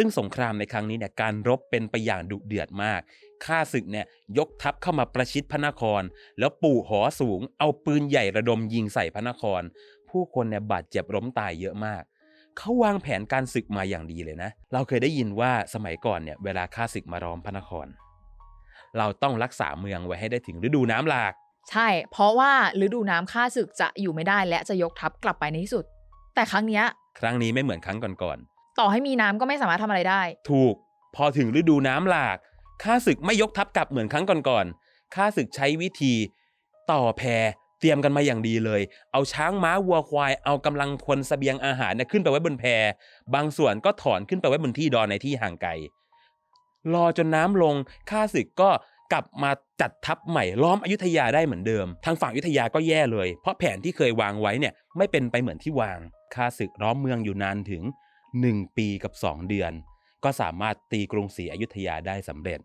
ซึ่งสงครามในครั้งนี้เนี่ยการรบเป็นไปอย่างดุเดือดมากข้าศึกเนี่ยยกทัพเข้ามาประชิดพระนคร แล้วปู่หอสูง เอาปืนใหญ่ระดมยิงใส่พระนคร ผู้คนเนี่ยบาดเจ็บล้มตายเยอะมากเขาวางแผนการศึกมาอย่างดีเลยนะ เราเคยได้ยินว่าสมัยก่อนเนี่ยเวลาข้าศึกมาล้อมพระนคร เราต้องรักษาเมืองไว้ให้ได้ถึงฤดูน้ำหลาก ใช่ เพราะว่าฤดูน้ำค่าศึกจะอยู่ไม่ได้และจะยกทัพกลับไปในที่สุด แต่ครั้งเนี้ยครั้งนี้ไม่เหมือนครั้งก่อน ต่อให้มีน้ำก็ไม่สามารถทำอะไรได้ ถูกพอถึงฤดูน้ำหลากข้าศึกไม่ยกทัพกลับเหมือนครั้งก่อนๆข้าศึกใช้วิธี ต่อแพเตรียมกันมาอย่างดีเลย เอาช้างม้าวัวควาย เอากำลังพลเสบียงอาหารเนี่ยขึ้นไปไว้บนแพ บางส่วนก็ถอนขึ้นไปไว้บนที่ดอนในที่ห่างไกล รอจนน้ำลง ข้าศึกก็กลับมาจัดทัพใหม่ล้อมอยุธยาได้เหมือนเดิม ทางฝั่งอยุธยาก็แย่เลย เพราะแผนที่เคยวางไว้เนี่ยไม่เป็นไปเหมือนที่วาง ข้าศึกล้อมเมืองอยู่นานถึง 1 ปีกับ 2 เดือน ก็สามารถตีกรุงศรีอยุธยาได้สำเร็จ